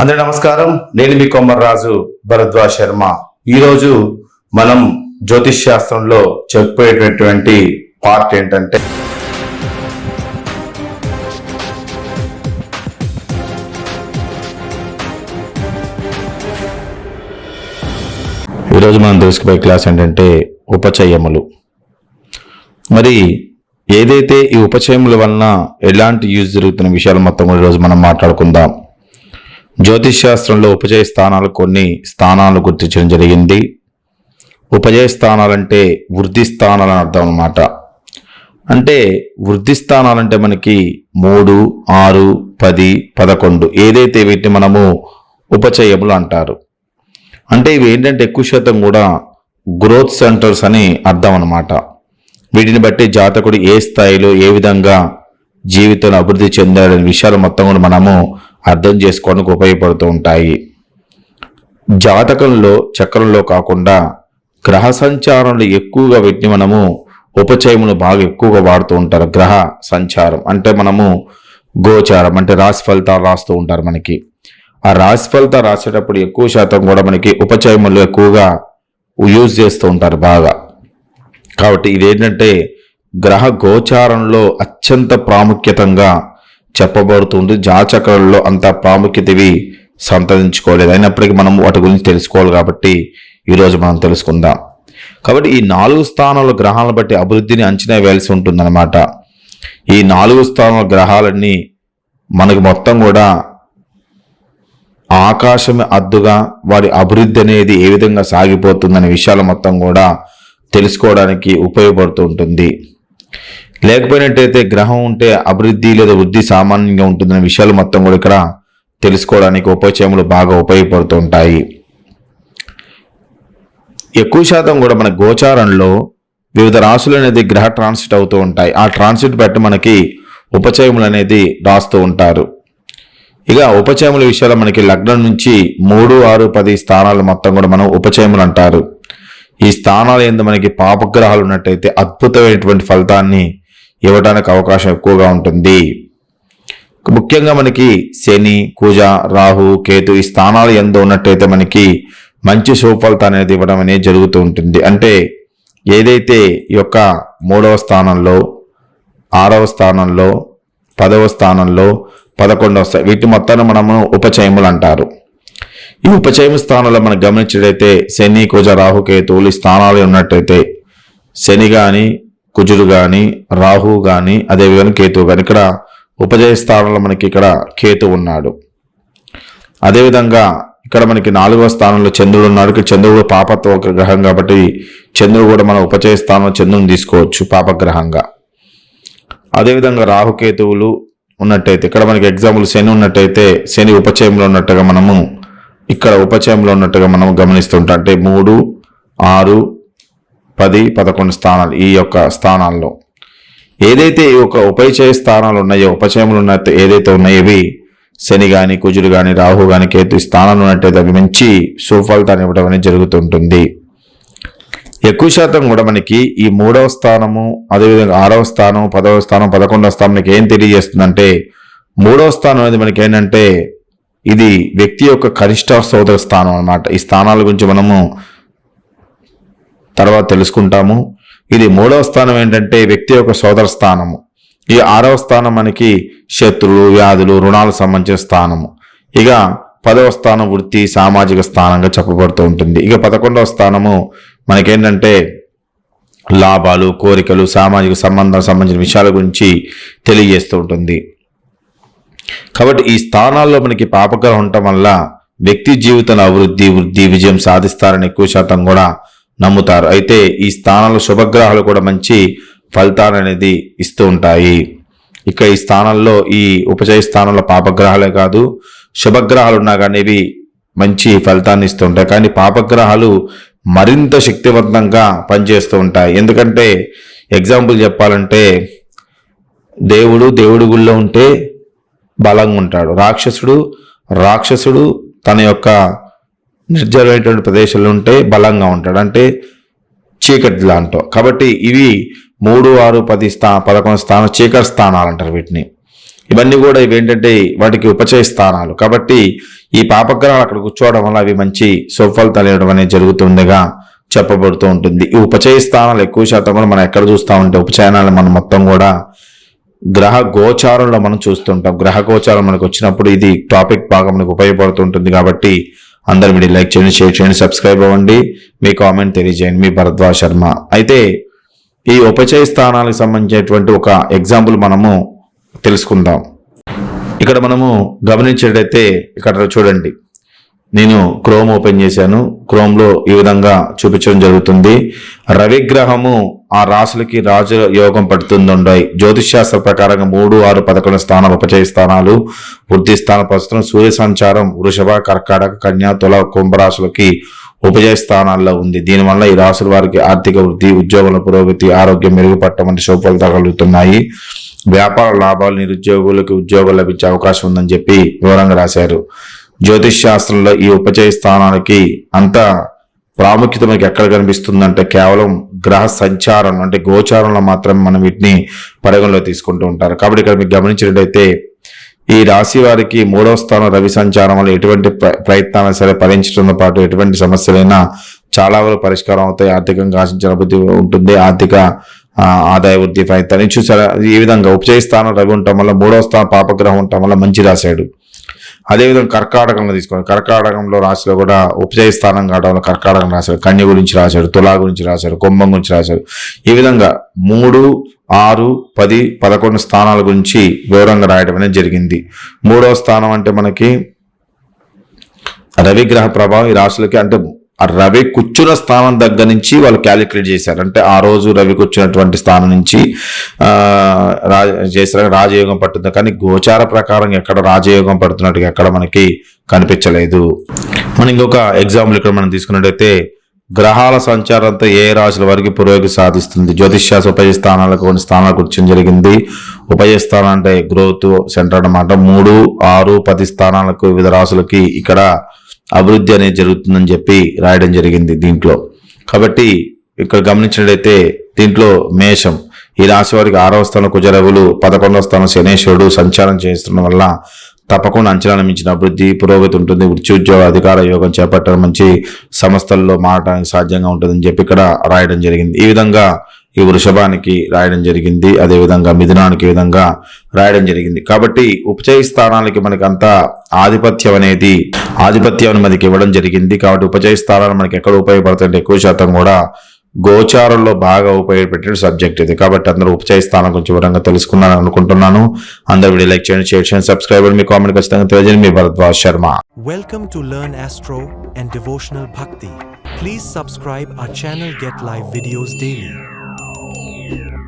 అందరి నమస్కారం. నేను మీ కొమ్మర్రాజు భరద్వాజ్ శర్మ. ఈరోజు మనం జ్యోతిష్ శాస్త్రంలో చెప్పేటటువంటి పార్ట్ ఏంటంటే ఈరోజు మనం తెలుసుకుపోయే క్లాస్ ఏంటంటే ఉపచయములు. మరి ఏదైతే ఈ ఉపచయముల వలన ఎలాంటి యూజ్ జరుగుతున్న విషయాలు మొత్తం కూడా ఈరోజు మనం మాట్లాడుకుందాం. జ్యోతిష్ శాస్త్రంలో ఉపజయ స్థానాలు కొన్ని స్థానాలు గుర్తించడం జరిగింది. ఉపజయ స్థానాలంటే వృద్ధి స్థానాలు అని అర్థం అనమాట అంటే వృద్ధి స్థానాలంటే మనకి మూడు ఆరు పది పదకొండు ఏదైతే వీటిని మనము ఉపచయములు అంటారు. అంటే ఇవి ఏంటంటే ఎక్కువ శాతం కూడా గ్రోత్ సెంటర్స్ అని అర్థం అనమాట వీటిని బట్టి జాతకుడు ఏ స్థాయిలో ఏ విధంగా జీవితంలో అభివృద్ధి చెందాడనే విషయాలు మొత్తం కూడా మనము అర్థం చేసుకోవడానికి ఉపయోగపడుతూ ఉంటాయి. జాతకంలో చక్రంలో కాకుండా గ్రహ సంచారంలో ఎక్కువగా వీటిని మనము ఉపచయములు బాగా ఎక్కువగా వాడుతూ ఉంటారు. గ్రహ సంచారం అంటే మనము గోచారం అంటే రాశి ఫలితాలు రాస్తూ ఉంటారు మనకి. ఆ రాశి ఫలితాలు రాసేటప్పుడు ఎక్కువ శాతం కూడా మనకి ఉపచయములు ఎక్కువగా యూజ్ చేస్తూ ఉంటారు బాగా. కాబట్టి ఇదేంటంటే గ్రహ గోచారంలో అత్యంత ప్రాముఖ్యతంగా చెప్పబడుతుంది. జాచక్రాలలో అంత ప్రాముఖ్యతవి సంతరించుకోలేదు. అయినప్పటికీ మనం వాటి గురించి తెలుసుకోవాలి కాబట్టి ఈరోజు మనం తెలుసుకుందాం. కాబట్టి ఈ నాలుగు స్థానాల గ్రహాలను బట్టి అభివృద్ధిని అంచనా వేయాల్సి ఉంటుందన్నమాట. ఈ నాలుగు స్థానాల గ్రహాలన్నీ మనకు మొత్తం కూడా ఆకాశమే అద్దుగా వారి అభివృద్ధి అనేది ఏ విధంగా సాగిపోతుందనే విషయాలు మొత్తం కూడా తెలుసుకోవడానికి ఉపయోగపడుతూ ఉంటుంది. లేకపోయినట్టయితే గ్రహం ఉంటే అభివృద్ధి లేదా వృద్ధి సామాన్యంగా ఉంటుందనే విషయాలు మొత్తం కూడా ఇక్కడ తెలుసుకోవడానికి ఉపచయములు బాగా ఉపయోగపడుతూ ఉంటాయి ఎక్కువ శాతం కూడా మన గోచారంలో వివిధ రాశులు అనేది గ్రహ ట్రాన్సిట్ అవుతూ ఉంటాయి. ఆ ట్రాన్సిట్ బట్టి మనకి ఉపచయములు అనేది రాస్తూ ఉంటారు. ఇక ఉపచయముల విషయాలు మనకి లగ్నం నుంచి మూడు ఆరు పది స్థానాలు మొత్తం కూడా మనం ఉపచయములు అంటారు. ఈ స్థానాలు ఏందో మనకి పాపగ్రహాలు ఉన్నట్టయితే అద్భుతమైనటువంటి ఫలితాన్ని ఇవ్వడానికి అవకాశం ఎక్కువగా ఉంటుంది. ముఖ్యంగా మనకి శని కుజ రాహు కేతు ఈ స్థానాలు ఎందు ఉన్నట్టయితే మనకి మంచి సుఫలితం అనేది ఇవ్వడం అనేది జరుగుతూ ఉంటుంది. అంటే ఏదైతే ఈ యొక్క మూడవ స్థానంలో ఆరవ స్థానంలో పదవ స్థానంలో పదకొండవ స్థాయి వీటి మొత్తాన్ని మనము ఉపచయములు అంటారు. ఈ ఉపచయమ స్థానంలో మనం గమనించడైతే శని కుజ రాహుకేతువులు ఈ స్థానాలు ఉన్నట్టయితే శని కానీ కుజుడు కానీ రాహు కానీ అదేవిధంగా కేతువు కానీ ఇక్కడ ఉపజయ స్థానంలో మనకి ఇక్కడ కేతు ఉన్నాడు. అదేవిధంగా ఇక్కడ మనకి నాలుగవ స్థానంలో చంద్రుడు ఉన్నాడు. ఇక్కడ చంద్రుడు పాపత్వ గ్రహం కాబట్టి చంద్రుడు కూడా మన ఉపచయ స్థానంలో చంద్రుని తీసుకోవచ్చు పాపగ్రహంగా. అదేవిధంగా రాహుకేతువులు ఉన్నట్టయితే ఇక్కడ మనకి ఎగ్జాంపుల్ శని ఉన్నట్టయితే శని ఉపచయంలో ఉన్నట్టుగా మనము ఇక్కడ ఉపచయంలో ఉన్నట్టుగా మనం గమనిస్తుంటాం. అంటే మూడు ఆరు పది పదకొండు స్థానాలు ఈ యొక్క స్థానాల్లో. ఏదైతే ఈ యొక్క ఉపచయ స్థానాలు ఉన్నాయో ఉపచయములు ఉన్న ఏదైతే ఉన్నాయో ఇవి శని కానీ కుజుడు కానీ రాహు కానీ కేతు ఈ స్థానాలు ఉన్నట్టయితే అవి మంచి సుఫలితాన్ని ఇవ్వడం అనేది జరుగుతుంటుంది. ఎక్కువ శాతం కూడా మనకి ఈ మూడవ స్థానము అదేవిధంగా ఆరవ స్థానం పదవ స్థానం పదకొండవ స్థానం మనకి ఏం తెలియజేస్తుందంటే మూడవ స్థానం అనేది మనకి ఏంటంటే ఇది వ్యక్తి యొక్క కనిష్ట సోదర స్థానం అనమాట ఈ స్థానాల గురించి మనము తర్వాత తెలుసుకుంటాము. ఇది మూడవ స్థానం ఏంటంటే వ్యక్తి యొక్క సోదర స్థానము. ఈ ఆరవ స్థానం మనకి శత్రువులు వ్యాధులు రుణాలకు సంబంధించిన స్థానము. ఇక పదవ స్థానం వృత్తి సామాజిక స్థానంగా చెప్పబడుతూ ఉంటుంది. ఇక పదకొండవ స్థానము మనకేంటంటే లాభాలు కోరికలు సామాజిక సంబంధాలకు సంబంధించిన విషయాల గురించి తెలియజేస్తూ ఉంటుంది. కాబట్టి ఈ స్థానాల్లో మనకి పాపగ్రహం ఉండటం వల్ల వ్యక్తి జీవితంలో అభివృద్ధి వృద్ధి విజయం సాధిస్తారని ఎక్కువ శాతం కూడా నమ్ముతారు. అయితే ఈ స్థానాలు శుభగ్రహాలు కూడా మంచి ఫలితాలు అనేది ఇస్తూ ఉంటాయి. ఇక ఈ స్థానంలో ఈ ఉపచయ స్థానంలో పాపగ్రహాలే కాదు శుభగ్రహాలు ఉన్నా కానీ ఇవి మంచి ఫలితాన్ని ఇస్తూ ఉంటాయి. కానీ పాపగ్రహాలు మరింత శక్తివంతంగా పనిచేస్తూ ఉంటాయి. ఎందుకంటే ఎగ్జాంపుల్ చెప్పాలంటే దేవుడు దేవుడి గుళ్ళో ఉంటే బలంగా ఉంటాడు. రాక్షసుడు రాక్షసుడు తన యొక్క నిర్జలమైనటువంటి ప్రదేశాలు ఉంటే బలంగా ఉంటాడు. అంటే చీకటి లాంటో కాబట్టి ఇవి మూడు ఆరు పది స్థా పదకొండు స్థానం చీకటి స్థానాలు అంటారు వీటిని. ఇవన్నీ కూడా ఇవి ఏంటంటే వాటికి ఉపచయ స్థానాలు. కాబట్టి ఈ పాపగ్రహాలు అక్కడ కూర్చోవడం వల్ల అవి మంచి సుఫలితాలు ఇవ్వడం అనేది జరుగుతుందిగా చెప్పబడుతూ ఉంటుంది. ఈ ఉపచయ స్థానాలు ఎక్కువ శాతం కూడా మనం ఎక్కడ చూస్తామంటే ఉపచయనాలు మనం మొత్తం కూడా గ్రహ గోచారంలో మనం చూస్తుంటాం. గ్రహ గోచారం మనకు వచ్చినప్పుడు ఇది టాపిక్ బాగా మనకు ఉపయోగపడుతుంటుంది కాబట్టి అందరు మీరు లైక్ చేయండి షేర్ చేయండి సబ్స్క్రైబ్ అవ్వండి. మీ కామెంట్ తెలియజేయండి. మీ భరద్వాజ్ శర్మ. అయితే ఈ ఉపచయ స్థానాలకు సంబంధించినటువంటి ఒక ఎగ్జాంపుల్ మనము తెలుసుకుందాం. ఇక్కడ మనము గమనించేటైతే ఇక్కడ చూడండి. నేను క్రోమ్ ఓపెన్ చేశాను. క్రోమ్లో ఈ విధంగా చూపించడం జరుగుతుంది. రవిగ్రహము ఆ రాశులకి రాజు యోగం పడుతుందండాయి జ్యోతిష్ శాస్త్ర ప్రకారంగా మూడు ఆరు పదకొండు స్థానాలు ఉపచయ స్థానాలు వృద్ధి స్థాన ప్రస్తుతం సూర్య సంచారం వృషభ కర్కాటక కన్యా తుల కుంభరాశులకి ఉపజయ స్థానాల్లో ఉంది. దీనివల్ల ఈ రాశుల వారికి ఆర్థిక వృద్ధి ఉద్యోగుల పురోగతి ఆరోగ్యం మెరుగుపడటం వంటి శుభఫలితాలు కలుగుతున్నాయి. వ్యాపార లాభాలు నిరుద్యోగులకు ఉద్యోగాలు లభించే అవకాశం ఉందని చెప్పి వివరంగా రాశారు. జ్యోతిష్ శాస్త్రంలో ఈ ఉపచయ స్థానానికి అంతా ప్రాముఖ్యత మనకి ఎక్కడ కనిపిస్తుందంటే కేవలం గ్రహ సంచారం అంటే గోచారంలో మాత్రమే మనం వీటిని పరిగణలో తీసుకుంటూ ఉంటారు. కాబట్టి ఇక్కడ మీకు గమనించినట్టయితే ఈ రాశి వారికి మూడవ స్థానం రవి సంచారం వల్ల ఎటువంటి ప్ర- ప్రయత్నాలు సరే ఫలించడంతో పాటు ఎటువంటి సమస్యలైనా చాలా వరకు పరిష్కారం అవుతాయి. ఆర్థికంగా ఆశించిన అభివృద్ధి ఉంటుంది. ఆర్థిక ఆదాయ వృద్ధి ఫలితాన్ని చూసారా? ఈ విధంగా ఉపచయ స్థానం రవి ఉండటం వల్ల మూడవ స్థానం పాపగ్రహం ఉండటం వల్ల మంచి రాశాడు అదేవిధంగా కర్కాటకంలో తీసుకోండి కర్కాటకంలో రాశిలో కూడా ఉపజయ స్థానం కావడం కర్కాటకం రాశారు కన్య గురించి రాశారు తులా గురించి రాశారు కుంభం గురించి రాశారు ఈ విధంగా మూడు ఆరు పది పదకొండు స్థానాల గురించి వివరంగా రాయడం అనేది జరిగింది. మూడవ స్థానం అంటే మనకి రవిగ్రహ ప్రభావం ఈ రాశులకి అంటే ఆ రవి కూర్చున్న స్థానం దగ్గర నుంచి వాళ్ళు క్యాలిక్యులేట్ చేశారు. అంటే ఆ రోజు రవి కూర్చున్నటువంటి స్థానం నుంచి రాజ చేశారు. రాజయోగం పట్టుతుంది కానీ గోచార ప్రకారం ఎక్కడ రాజయోగం పడుతున్నట్టుగా ఎక్కడ మనకి కనిపించలేదు. మనం ఇంకొక ఎగ్జాంపుల్ ఇక్కడ మనం తీసుకున్నట్టయితే గ్రహాల సంచారంతో ఏ రాశుల వరకు పురోగతి సాధిస్తుంది? జ్యోతిష్యాస ఉపయ స్థానాలకు కొన్ని స్థానాలు కూర్చొని జరిగింది. ఉపయ స్థానం అంటే గ్రోత్ సెంటర్ అన్నమాట. మూడు ఆరు పది స్థానాలకు వివిధ రాశులకి ఇక్కడ అభివృద్ధి అనేది జరుగుతుందని చెప్పి రాయడం జరిగింది దీంట్లో. కాబట్టి ఇక్కడ గమనించినట్లయితే దీంట్లో మేషం. ఈ రాశి వారికి ఆరవ స్థానం కుజరవులు పదకొండవ స్థానం శనేశ్వరుడు సంచారం చేస్తున్న వల్ల తప్పకుండా అంచనా మించిన అభివృద్ధి పురోగతి ఉంటుంది. ఉద్యోగ అధికార యోగం చేపట్టడం మంచి సంస్థల్లో మారడానికి సాధ్యంగా ఉంటుందని చెప్పి ఇక్కడ రాయడం జరిగింది. ఈ విధంగా ఈ వృషభానికి రాయడం జరిగింది. అదేవిధంగా మిథునానికి విధంగా రాయడం జరిగింది. కాబట్టి ఉపచయ స్థానాలకి మనకి అంత ఆధిపత్యం అనేది ఆధిపత్యం మనకి ఇవ్వడం జరిగింది. కాబట్టి ఉపచయ స్థానాలు మనకి ఎక్కడ ఉపయోగపడుతుంటే ఎక్కువ శాతం కూడా గోచారంలో బాగా ఉపయోగపెట్టిన సబ్జెక్ట్ ఇది. కాబట్టి అందరూ ఉపచయ స్థానం కొంచెం వివరంగా తెలుసుకున్నాను అనుకుంటున్నాను. అందరూ వీడియో లైక్ చేయండి షేర్ చేయండి సబ్స్క్రైబర్ మీ కామెంట్ ఖచ్చితంగా తెలియజేయండి. మీ Bharadwaj Sharma. Welcome to learn astro and devotional Bhakti please subscribe our channel get live videos daily Yeah.